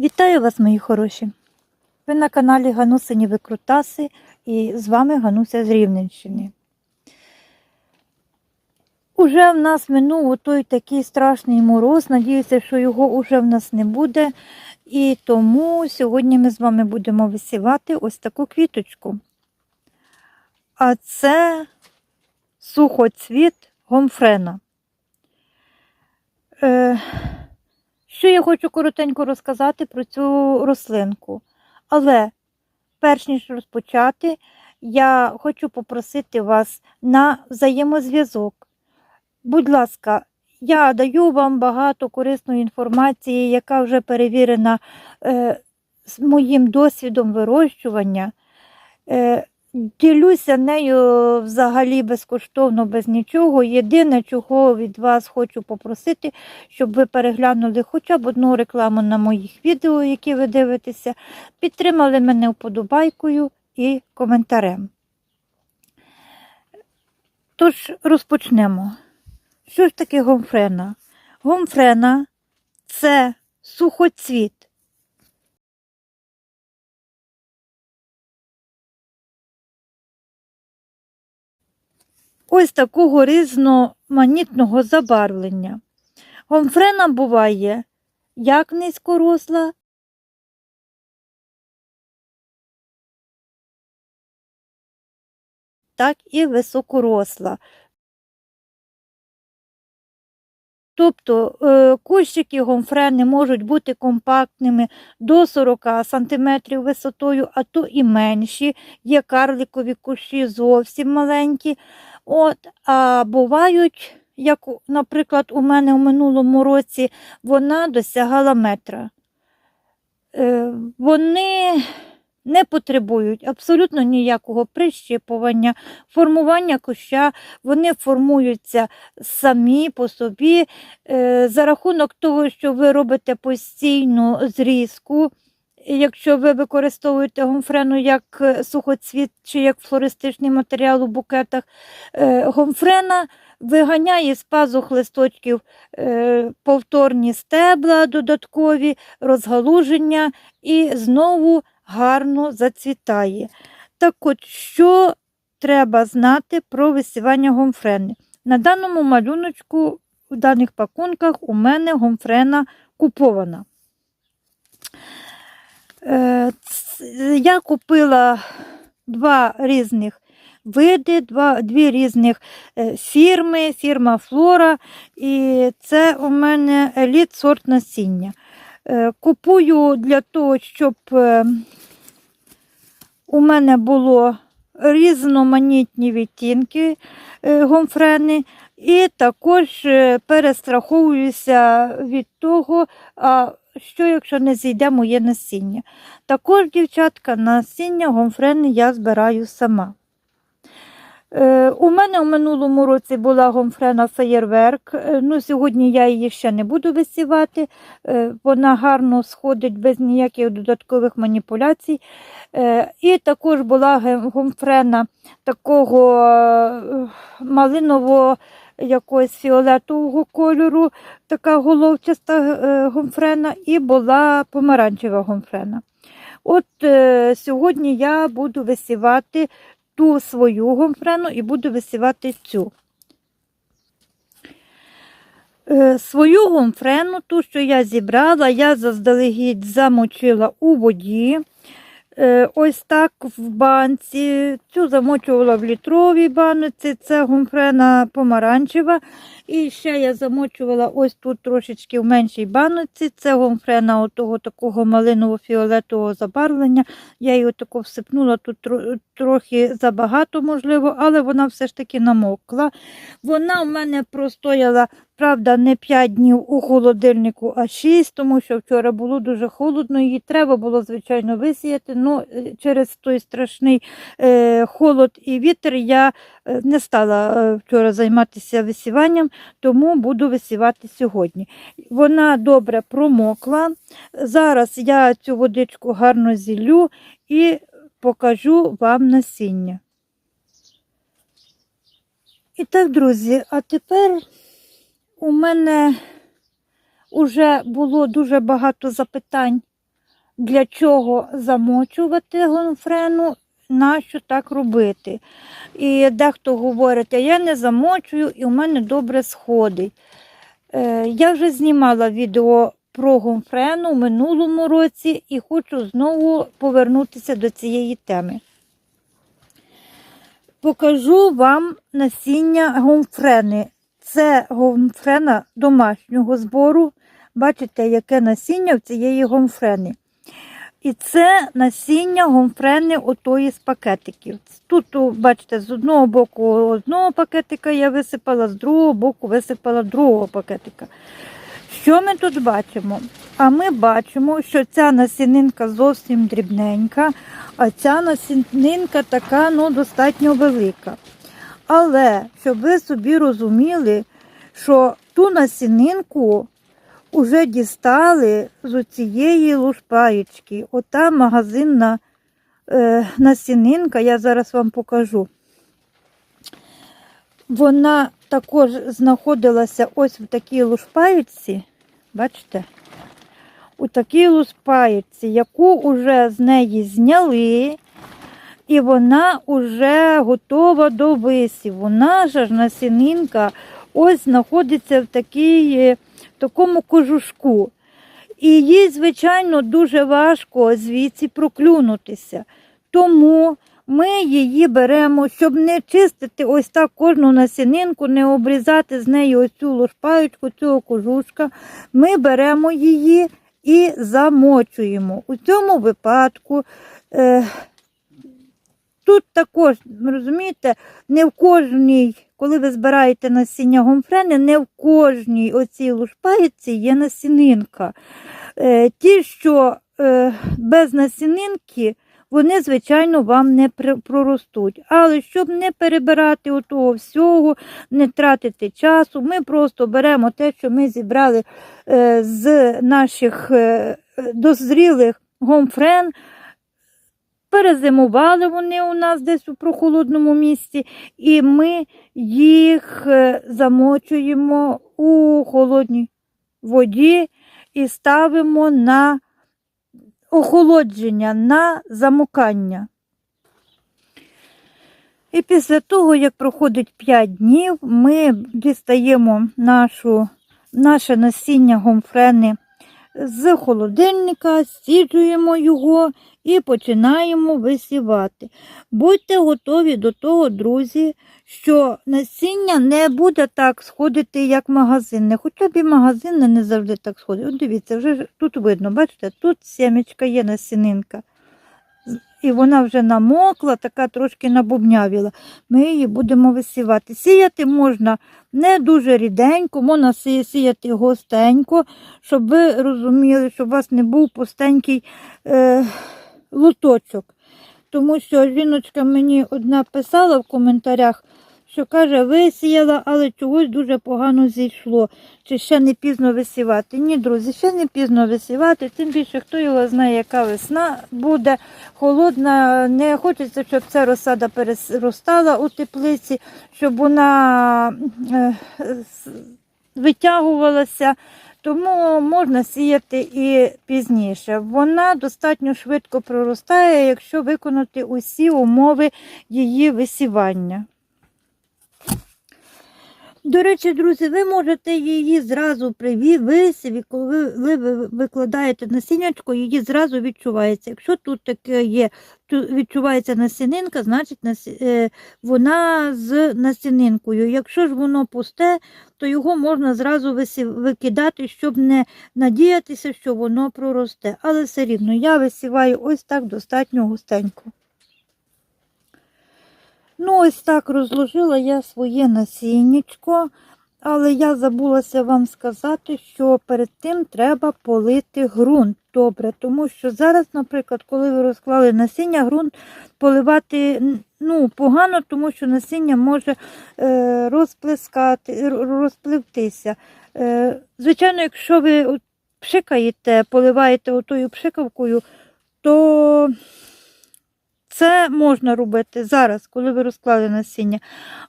Вітаю вас, мої хороші! Ви на каналі Ганусині Викрутаси і з вами Гануся з Рівненщини. Уже в нас минув той такий страшний мороз. Надіюся, що його уже в нас не буде. І тому сьогодні ми з вами будемо висівати ось таку квіточку. А це сухоцвіт гомфрена. Е, що я хочу коротенько розказати про цю рослинку. Але перш ніж розпочати, я хочу попросити вас на взаємозв'язок. Будь ласка, я даю вам багато корисної інформації, яка вже перевірена е, з моїм досвідом вирощування. Е, Ділюся нею взагалі безкоштовно, без нічого. Єдине, чого від вас хочу попросити, щоб ви переглянули хоча б одну рекламу на моїх відео, які ви дивитеся, підтримали мене вподобайкою і коментарем. Тож розпочнемо. Що ж таке гомфрена? Гомфрена це сухоцвіт. Ось такого різноманітного забарвлення. Гомфрена буває як низькоросла, так і високоросла. Тобто е, кущики гомфрени можуть бути компактними до 40 см висотою, а то і менші. Є карликові кущі зовсім маленькі. От, А бувають, як, наприклад, у мене у минулому році вона досягала метра. Е, Вони не потребують абсолютно ніякого прищипування, формування куща, вони формуються самі по собі. Е, За рахунок того, що ви робите постійну зрізку. Якщо ви використовуєте гомфрену як е, сухоцвіт чи як флористичний матеріал у букетах, е, гомфрена виганяє з пазух листочків е, повторні стебла додаткові, розгалуження і знову гарно зацвітає. Так от, що треба знати про висівання гомфрени? На даному малюночку, у даних пакунках, у мене гомфрена купована. Е, Я купила два різних види, два, дві різних е, фірми, фірма Флора, і це у мене еліт сорт насіння. Е, Купую для того, щоб у мене було різноманітні відтінки гомфрени, і також перестраховуюся від того, а що якщо не зійде моє насіння. Також, дівчатка, насіння гомфрени я збираю сама. Е, У мене у минулому році була гомфрена феєрверк. Е, ну, Сьогодні я її ще не буду висівати. Е, Вона гарно сходить без ніяких додаткових маніпуляцій. Е, І також була гомфрена такого е, малинового якогось фіолетового кольору, така головчаста е, гомфрена, і була помаранчева гомфрена. От е, сьогодні я буду висівати ту свою гомфрену і буду висівати цю. Е, Свою гомфрену, ту, що я зібрала, я заздалегідь замочила у воді. Е, Ось так в банці. Цю замочувала в літровій банці, це гумфрена помаранчева. І ще я замочувала ось тут трошечки в меншій банці. Це гомфрена отого такого малиново-фіолетового забарвлення. Я її тако всипнула тут тро- трохи забагато, можливо, але вона все ж таки намокла. Вона в мене простояла, правда, не 5 днів у холодильнику, а 6, тому що вчора було дуже холодно. Її треба було, звичайно, висіяти. Ну, е, через той страшний е, холод і вітер я е, не стала е, вчора займатися висіванням, тому буду висівати сьогодні. Вона добре промокла. Зараз я цю водичку гарно зілю і покажу вам насіння. І так, друзі, а тепер у мене вже було дуже багато запитань для чого замочувати гонфрену, нащо так робити. І дехто говорить, а я не замочую і у мене добре сходить. Е, я вже знімала відео про гонфрену в минулому році і хочу знову повернутися до цієї теми. Покажу вам насіння гомфрени. Це гомфрена домашнього збору. Бачите, яке насіння в цієї гомфрени. І це насіння гомфрени отої з пакетиків. Тут, бачите, з одного боку одного пакетика я висипала, з другого боку висипала другого пакетика. Що ми тут бачимо? А ми бачимо, що ця насінинка зовсім дрібненька, а ця насінинка така ну, достатньо велика. Але щоб ви собі розуміли, що ту насінинку вже дістали з цієї лушпаєчки. Ота магазинна е, насінинка, я зараз вам покажу. Вона також знаходилася ось в такій лушпаєчці. Бачите? У такій лушпаєчці, яку вже з неї зняли, і вона вже готова до висіву. Наша ж насінинка ось знаходиться в такій, е, такому кожушку. І їй, звичайно, дуже важко звідси проклюнутися. Тому ми її беремо, щоб не чистити ось так кожну насінинку, не обрізати з неї ось цю ложпаючку, цього кожушка. Ми беремо її і замочуємо. У цьому випадку е, тут також, розумієте, не в кожній, коли ви збираєте насіння гомфрени, не в кожній оцій лушпаєці є насінинка. Е, ті, що е, без насінинки, вони, звичайно, вам не проростуть. Але щоб не перебирати отого всього, не тратити часу, ми просто беремо те, що ми зібрали е, з наших дозрілих гомфрен. Перезимували вони у нас десь у прохолодному місці, і ми їх е, замочуємо у холодній воді і ставимо на охолодження, на замокання. І після того, як проходить 5 днів, ми дістаємо нашу, наше насіння гомфрени з холодильника, стіджуємо його і починаємо висівати. Будьте готові до того, друзі, що насіння не буде так сходити, як магазинне. Хоча б і магазинне не завжди так сходить. От дивіться, вже тут видно, бачите, тут сімечка є насінинка. І вона вже намокла, така трошки набубнявіла. Ми її будемо висівати. Сіяти можна не дуже ріденько, можна сі- сіяти густенько, щоб ви розуміли, щоб у вас не був пустенький е, луточок. Тому що жіночка мені одна писала в коментарях, що каже, висіяла, але чогось дуже погано зійшло. Чи ще не пізно висівати? Ні, друзі, ще не пізно висівати, тим більше хто його знає, яка весна буде холодна. Не хочеться, щоб ця розсада переростала у теплиці, щоб вона е, витягувалася. Тому можна сіяти і пізніше. Вона достатньо швидко проростає, якщо виконати усі умови її висівання. До речі, друзі, ви можете її зразу при висіві, коли ви, ви викладаєте насіннячко, її зразу відчувається. Якщо тут таке є, відчувається насінинка, значить е, вона з насінинкою. Якщо ж воно пусте, то його можна зразу викидати, щоб не надіятися, що воно проросте. Але все рівно я висіваю ось так достатньо густенько. Ну, ось так розложила я своє насіннячко, але я забулася вам сказати, що перед тим треба полити ґрунт добре, тому що зараз, наприклад, коли ви розклали насіння, ґрунт поливати ну, погано, тому що насіння може е, розплескати, розпливтися. Е, звичайно, якщо ви пшикаєте, поливаєте отою пшикавкою, то Це можна робити зараз, коли ви розклали насіння.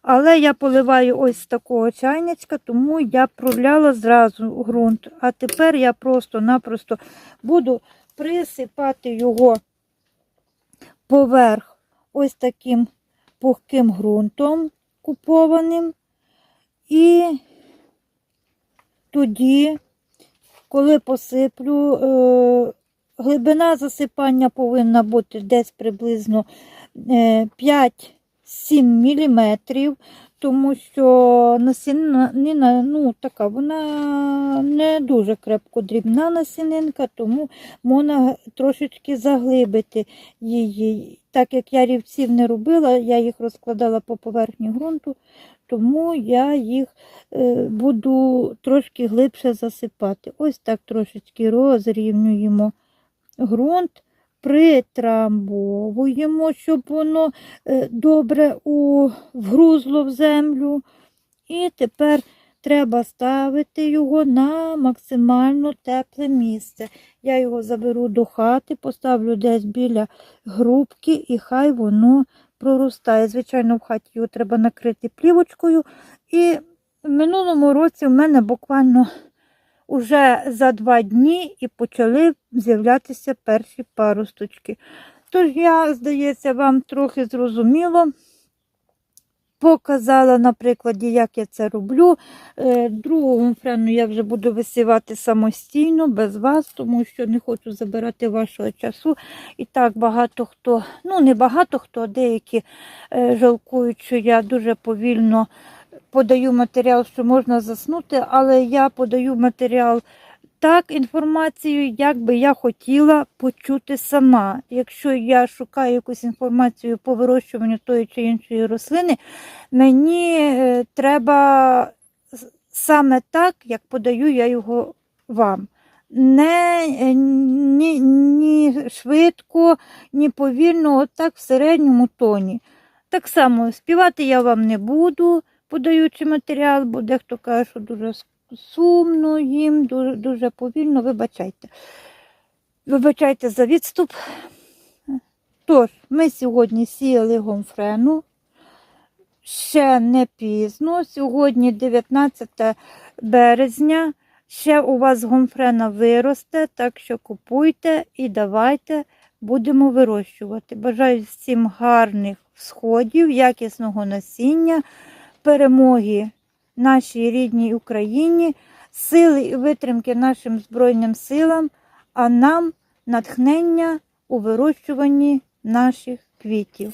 Але я поливаю ось з такого чайничка, тому я проляла зразу ґрунт. А тепер я просто-напросто буду присипати його поверх ось таким пухким ґрунтом купованим. І тоді, коли посиплю, е, глибина засипання повинна бути десь приблизно е, 5-7 мм, тому що насінина, ну, така, вона не дуже крепко дрібна насінинка, тому можна трошечки заглибити її. Так як я рівців не робила, я їх розкладала по поверхні ґрунту, тому я їх е, буду трошки глибше засипати. Ось так трошечки розрівнюємо ґрунт, притрамбовуємо, щоб воно е, добре вгрузло в землю. І тепер треба ставити його на максимально тепле місце. Я його заберу до хати, поставлю десь біля грубки і хай воно проростає. Звичайно, в хаті його треба накрити плівочкою. І в минулому році в мене буквально уже за два дні і почали з'являтися перші паросточки. Тож я, здається, вам трохи зрозуміло. Показала на прикладі, як я це роблю. Е, Другу френу я вже буду висівати самостійно, без вас, тому що не хочу забирати вашого часу. І так багато хто, ну не багато хто, а деякі е, жалкують, що я дуже повільно подаю матеріал, що можна заснути, але я подаю матеріал так, інформацію, як би я хотіла почути сама. Якщо я шукаю якусь інформацію по вирощуванню тої чи іншої рослини, мені е, треба саме так, як подаю я його вам. Не е, ні, ні швидко, ні повільно, отак в середньому тоні. Так само співати я вам не буду, подаючи матеріал, бо дехто каже, що дуже сумно їм, дуже, дуже повільно, вибачайте. Вибачайте за відступ. Тож, ми сьогодні сіяли гомфрену. Ще не пізно. Сьогодні 19 березня. Ще у вас гомфрена виросте, так що купуйте і давайте будемо вирощувати. Бажаю всім гарних всходів, якісного насіння, перемоги нашій рідній Україні, сили і витримки нашим Збройним силам, а нам натхнення у вирощуванні наших квітів.